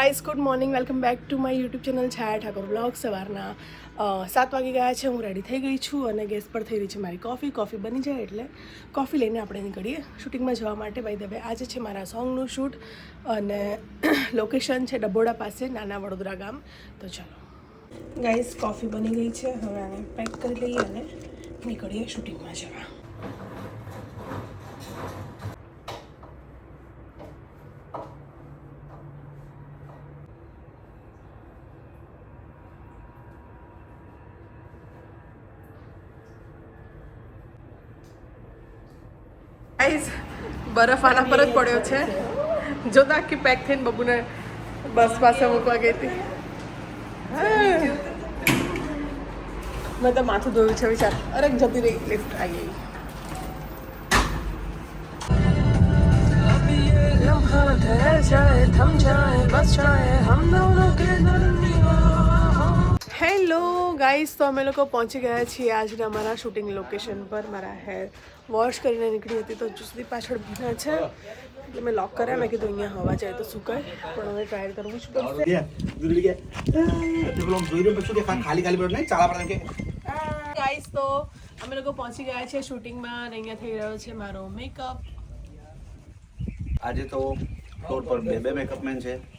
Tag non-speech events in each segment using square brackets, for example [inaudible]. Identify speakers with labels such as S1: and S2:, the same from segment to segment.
S1: Guys good morning welcome back to my YouTube channel Chhaya Thakor blog સવારના સાત વાગી ગયા છે. હું રેડી થઈ ગઈ છું અને ગેસ પર થઈ રહી છે મારી કોફી કોફી બની જાય એટલે કોફી લઈને આપણે નીકળીએ શૂટિંગમાં જવા માટે. ભાઈ ધ વે આજે છે મારા સોંગનું શૂટ અને [coughs] લોકેશન છે ડબોડા પાસે, નાના વડોદરા ગામ. તો ચાલો. ગાઈઝ કોફી બની ગઈ છે. હવે આને પેક કરી લઈએ અને નીકળીએ શૂટિંગમાં જવા. ગાઈઝ બરફ આના પર જ પડ્યો છે. જોતા આખી પેક થઈને બબુને બસ પાસે મૂકવા ગઈ હતી. મેં તો માથું ધોયું છે વિચાર. અરે જતી રહી લિફ્ટ આવી ગઈ. થમ જાએ બસ જાએ હમ દોનો કે हम दोनों के હેલો ગાઈસ તો અમે લોકો પહોંચી ગયા છીએ આજના અમારા શૂટિંગ લોકેશન પર મારા હેર વોશ કરીને નીકળી હતી તો હજુ સુધી પાછળ ભીના છે એટલે મેં લોક કર્યા મેં કીધું અહીંયા હવા જાય તો સુકાય પણ હવે ટ્રાય કરવું જ પડશે
S2: ગયા દૂરી ગયા તે પેલો આમ જોઈ રહ્યો પછી કે ખાલી ખાલી પડે નહીં ચાલા પડે કે
S1: ગાઈસ તો અમે લોકો પહોંચી ગયા છે શૂટિંગમાં અને અહીંયા થઈ રહ્યો છે મારો મેકઅપ
S2: આજે તો ફ્લોર પર બે બે મેકઅપ મેન છે એક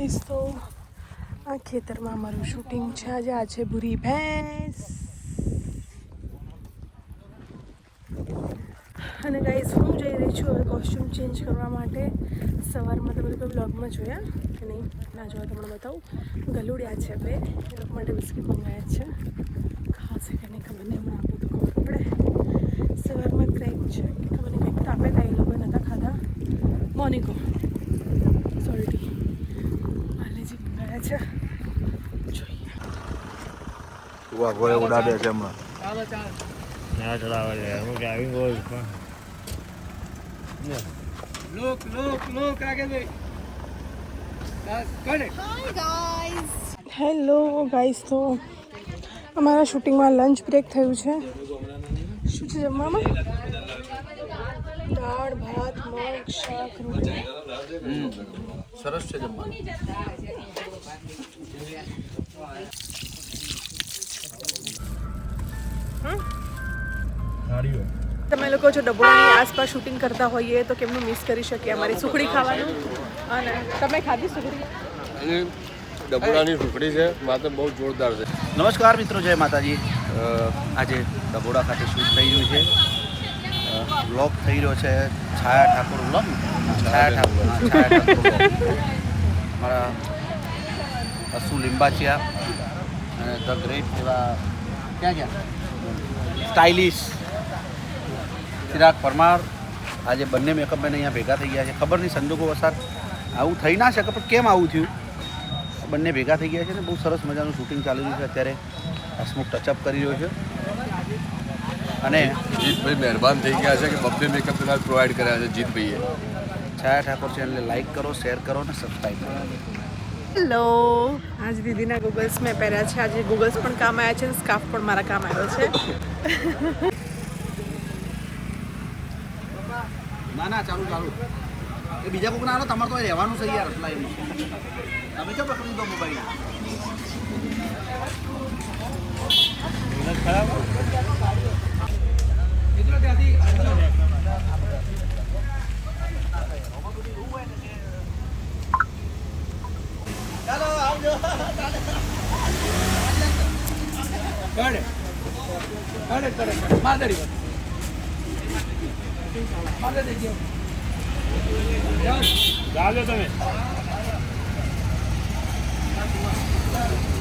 S1: ગાઈસ તો આ ખેતરમાં અમારું શૂટિંગ છે. આજે આ છે ભૂરી ભેંસ. અને ગાઈસ હું જઈ રહી છું હવે કોસ્ચ્યુમ ચેન્જ કરવા માટે. સવારમાં તમે લોકો બ્લોગમાં જોયા કે નહીં? ના જોવા તમને બતાવું. ગલુડિયા છે બે. એ લોકો માટે બિસ્કિટ મંગાવ્યા છે. ખાશે કે નહીં ખબર નહીં, હમણાં આપું તો ખબર પડે. સવારમાં ક્રેક છે. કે ખબર નહીં, કંઈક તો આપે એ લોકોએ નહોતા ખાધા. મોનિકો પાલેજી મંગાવ્યા છે. જોઈએ
S2: ઉવા ઘોડે ઉડાડે છે હમણાં
S3: ના ચલાવે છે. હું ડ્રાઇવિંગ કરું. છું
S1: હેલો ગાઈસ તો અમારા શૂટિંગમાં લંચ બ્રેક થયું છે. શું છે જમવામાં? દાળ ભાત મગ શાક રોટી
S2: સરસ છે જમવાનું.
S1: તમે લોકો જો ડબોડાની આસપાસ શૂટિંગ કરતા હોઈએ તો કેમનું મિસ કરી શકીએ અમારી સુખડી ખાવાનું? અને તમે ખાધી સુખડી?
S4: અને ડબોડાની સુખડી છે માત્ર બહુ જોરદાર છે.
S2: નમસ્કાર મિત્રો જય માતાજી. આજે ડબોડા ખાતે શૂટ થઈ રહ્યું છે. બ્લોક થઈ રહ્યો છે છાયા ઠાકોર બ્લોક છાયા ઠાકોર છાયા ઠાકોર મારા અસુ લિંબાચિયા અને ધ ગ્રેટ એવા ક્યાં ક્યાં સ્ટાઇલિશ. ચિરાગ પરમાર. આજે બંને મેકઅપ મેન અહીંયા ભેગા થઈ ગયા છે. ખબર નહીં સંજોગો વસાત આવું થઈ ના શકે પણ કેમ આવું થયું? બંને ભેગા થઈ ગયા છે ને બહુ સરસ મજાનું શૂટિંગ ચાલી રહ્યું છે અત્યારે. હસમુખ ટચઅપ કરી રહ્યો છે. અને
S4: જીતભાઈ મહેરબાન થઈ ગયા છે કે બબ્બે મેકઅપ પ્રોવાઈડ કર્યા છે જીતભાઈએ.
S2: છાયા ઠાકોર ચેનલને લાઈક કરો શેર કરો અને સબસ્ક્રાઈબ કરો.
S1: હેલો આજ દીદીના ગૂગલ્સ મેં પહેર્યા છે. આજે ગૂગલ્સ પણ કામ આવ્યા છે સ્કાફ પણ મારા કામ આવ્યો છે.
S2: ના ના ચાલુ ચાલુ. એ બીજા કોઈક ના આવે તમારે તો રહેવાનું છે યાર એટલા તમે ચો પકડી દો મોબાઈલ
S3: ચાલો તમે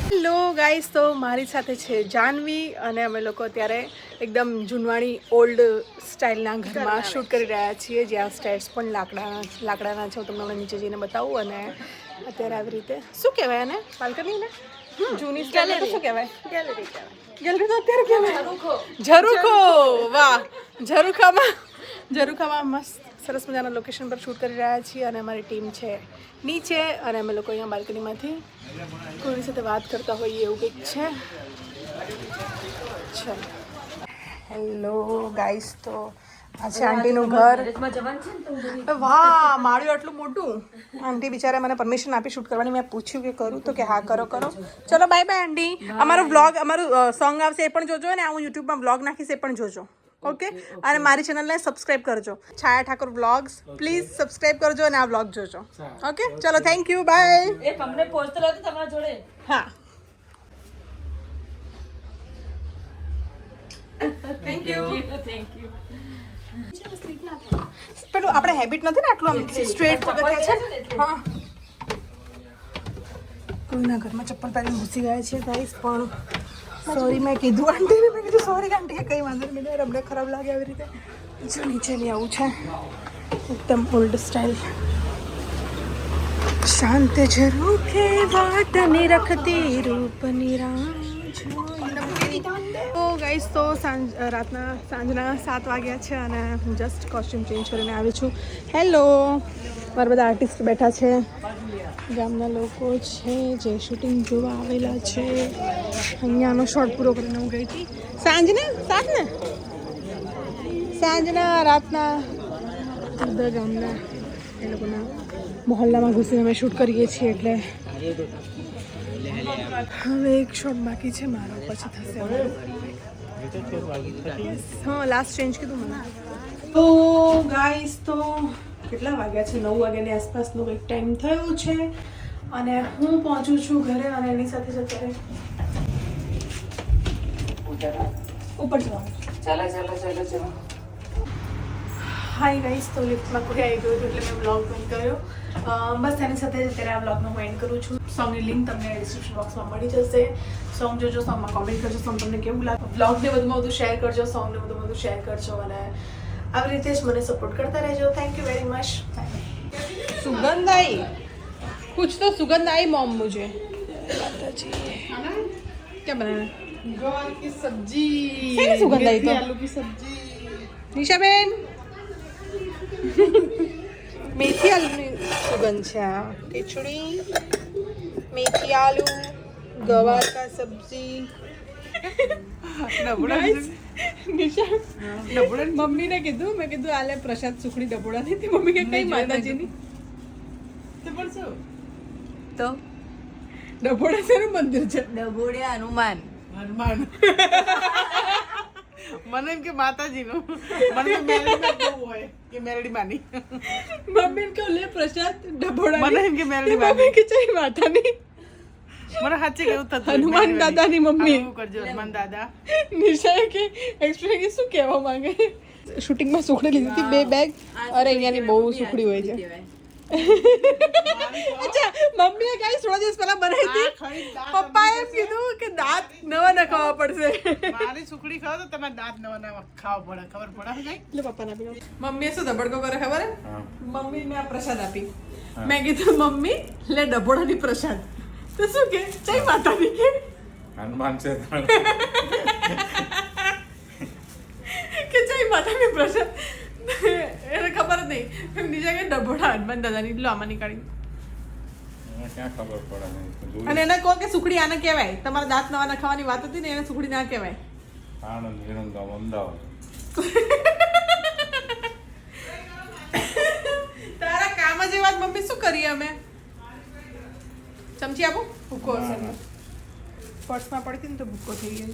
S1: હેલો ગાઈસ તો મારી સાથે છે જાનવી અને અમે લોકો અત્યારે એકદમ જૂનવાણી ઓલ્ડ સ્ટાઇલના ઘરમાં શૂટ કરી રહ્યા છીએ. જ્યાં સ્ટેટ્સ પણ લાકડાના લાકડાના છે. હું તમને હમણાં નીચે જઈને બતાવું અને અત્યારે આવી રીતે શું કહેવાય એને બાલ્કનીને? જૂની સ્ટાઇલ શું કહેવાય? ગેલેરી ગેલેરી તો અત્યારે કહેવાય. ઝરૂખો. વાહ! ઝરૂખામાં ઝરૂખામાં મસ્ત સરસ મજાના લોકેશન પર શૂટ કરી રહ્યા છીએ અને અમારી ટીમ છે નીચે અને અમે લોકો અહીંયા બાલ્કનીમાંથી કોઈની સાથે વાત કરતા હોઈએ એવું કંઈક છે? ચલો હેલો ગાઈસ તો આ છે આંટીનું ઘર વાહ માળ્યું આટલું મોટું. આંટી બિચારા મને પરમિશન આપી શૂટ કરવાની. મેં પૂછ્યું કે કરું તો કે હા કરો કરો. ચલો બાય બાય આંટી અમારો વ્લોગ અમારું સોંગ આવશે એ પણ જોજો અને હું યુટ્યુબમાં વ્લોગ નાખીશ એ પણ જોજો. ઓકે અને મારી ચેનલને સબસ્ક્રાઇબ કરજો. Chhaya Thakor vlogs please subscribe કરજો અને આ વ્લોગ જોજો. ઓકે ચલો થેન્ક યુ બાય
S5: એ તમને પહોંચતો તમારા જોડે.
S1: હા. થેન્ક યુ
S5: થેન્ક યુ
S1: પેલું આપણે હેબિટ નથી ને આટલું આમ સ્ટ્રેટ પગથિયા છે? હા. કોઈના ઘરમાં ચપ્પલ પહેરીને ઘૂસી ગયા છે ગાઈસ પણ સોરી મેં કીધું આંટીને મેં કીધું સોરી આંટી કંઈ વાંધો નહીં મેં અમને ખરાબ લાગે આવી રીતે. જો નીચે નહીં આવું છે એકદમ ઓલ્ડ સ્ટાઇલ શાંત જરૂર વાટને રખતી રૂપ નિરામ. તો ગાઈસ તો સાંજ રાતના સાંજના સાત વાગ્યા છે અને હું જસ્ટ કોસ્ટ્યુમ ચેન્જ કરીને આવી છું. હેલો મારા બધા આર્ટિસ્ટ બેઠા છે. ગામના લોકો છે, જે શૂટિંગ જોવા આવેલા છે. અહીંયાનો શોર્ટ પૂરો કરીને હું ગઈ હતી. સાંજને? સાત ને સાંજના, રાતના. બધા ગામના એ લોકોના મોહલ્લામાં ઘૂસીને અમે શૂટ કરીએ છીએ એટલે હવે એક શોટ બાકી છે મારો પછી થશે હા લાસ્ટ ચેન્જ કીધું મને. તો ગાઈસ તો કેટલા વાગ્યા છે? નવ વાગ્યાની આસપાસનો કંઈક ટાઈમ થયો છે. અને હું પહોંચું છું ઘરે અને એની સાથે જ અત્યારે ઉપર જવાનું ચાલો ચાલો ચાલો ચાલો. હાય ગાઈસ તો લિફ્ટમાં કોઈ આવી ગયું હતું એટલે મેં બ્લોગ બંધ કર્યો. બસ એની સાથે જ અત્યારે આ બ્લોગનો હું એન્ડ કરું છું સોંગની લિંક તમને ડિસ્ક્રિપ્શન બોક્સમાં મળી જશે સોંગ જોજો સોંગમાં કોમેન્ટ કરજો સોંગ તમને કેવું લાગે બ્લોગને વધુમાં વધુ શેર કરજો સોંગને વધુમાં વધુ શેર કરજો અને આવી રીતે જ મને સપોર્ટ કરતા રહેજો થેન્ક યુ વેરી મચ सुगंध आई कुछ तो सुगंध आई मॉम मुझे क्या बनाना
S6: गवार की सब्जी
S1: है ना सुगंध आई तो?
S6: आलू की सब्जी
S1: निशा बेन મેથી આલુની સુગંધ છે આ ખીચડી મેથી આલુ ગવાર કા સબ્જી. મમ્મીને કીધું મેં કીધું આલે પ્રસાદ સુખડી ડબોડા નહીં મમ્મી કે કઈ માતાજીની?
S6: તો
S5: તો?
S1: ડબોડા શેનું મંદિર છે?
S5: ડબોડે હનુમાન.
S6: હનુમાન. મને એમ કે માતાજીનું. મને મેલડીમાં જ હોય કે મેલડી માની.
S1: મમ્મી કે લે પ્રસાદ ડબોડા
S6: મને એમ કે મેલડી
S1: મમ્મી
S6: માની.
S1: કે ચાઈ માતાની.
S6: મને સાચે કેવું થતું
S1: હનુમાન દાદાની મમ્મી.
S6: એવું કરજો હનુમાન દાદા.
S1: નિશાએ કે એક્સપ્લેન કે શું કહેવા માંગે? શૂટિંગમાં સુખડી લીધી હતી બે બેગ અરે અહીંયાની બહુ સુખડી હોય છે. [laughs] અચ્છા મમ્મીએ કઈ થોડા દિવસ પહેલા બનાવી હતી. પપ્પાએ એમ કીધું કે દાંત નવા ખાવા પડશે. [laughs]
S6: મારી સુખડી ખાવ તો તમે દાંત નવા ના ખાવા પડે ખબર પડે પપ્પા
S1: એટલે પપ્પાને આપી મમ્મીએ શું ધબડકો કરે ખબર? હે? મમ્મી મેં આ પ્રસાદ આપી. મેં કીધું મમ્મી લે ડબોડાની પ્રસાદ. તો શું કે? જય માતાની કે?
S3: હનુમાન છે [laughs]
S1: કે જય માતાની પ્રસાદ? ખબર જ નહીં. એમની જગ્યાએ ડબોડા હનુમાન દાદાની લો આમાં નીકાળી અને એને કહો કે સુખડી આને કહેવાય. તમારા દાંત નવા નખાવાની વાત હતી ને એને સુખડી ના કહેવાય.
S3: આણંદ વિરમગામ અમદાવાદ.
S1: તારા કામ જ એ વાત મમ્મી શું કરીએ અમે? ચમચી આપો? ભૂકો હશે. પર્સમાં પડી ને તો ભૂકો થઈ ગયો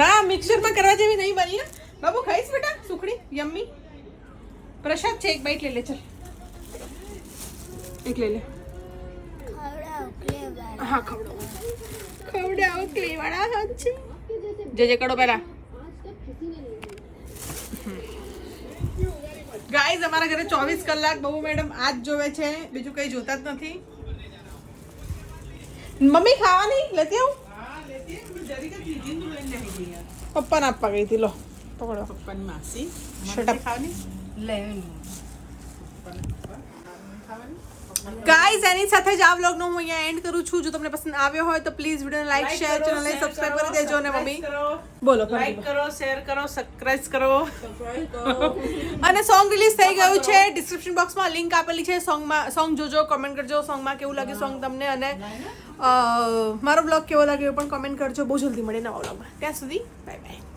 S1: ના મિક્સરમાં કરવા જેવી નહીં બની. બાબુ ખાઈશ બેટા સુખડી યમ્મી. પ્રસાદ છે એક બાઈટ લઈ લે ચલ. એક લઈ લે. હા ખવડાવો. ખવડાવો ક્લેવાળા હાથ છે જે જે કરો પહેલા. ગાઈઝ અમારા ઘરે ચોવીસ કલાક બહુ મેડમ આ જ જોવે છે બીજું કંઈ જોતા જ નથી. મમ્મી ખાવાની? લેતી આવું? પપ્પાને આપવા ગઈ હતી લો. પકડો
S6: પપ્પાની માસી
S1: ગાઈઝ એની સાથે જ આ વ્લોગનો હું અહીંયા એન્ડ કરું છું. જો તમને પસંદ આવ્યો હોય તો પ્લીઝ વિડીયોને લાઈક શેર ચેનલને સબસ્ક્રાઇબ
S6: કરી
S1: દેજો
S6: ને
S1: મમ્મી બોલો
S6: લાઈક કરો શેર કરો સબસ્ક્રાઇબ કરો. [laughs]
S1: અને સોંગ રિલીઝ થઈ ગયું છે. ડિસ્ક્રિપ્શન બોક્સમાં લિંક આપેલી છે. સોંગમાં સોંગ જોજો કોમેન્ટ કરજો. સોંગમાં કેવું લાગે સોંગ તમને અને મારો બ્લોગ કેવો લાગ્યો પણ કોમેન્ટ કરજો. બહુ જલ્દી મળે નવા વ્લોગમાં ત્યાં સુધી બાય બાય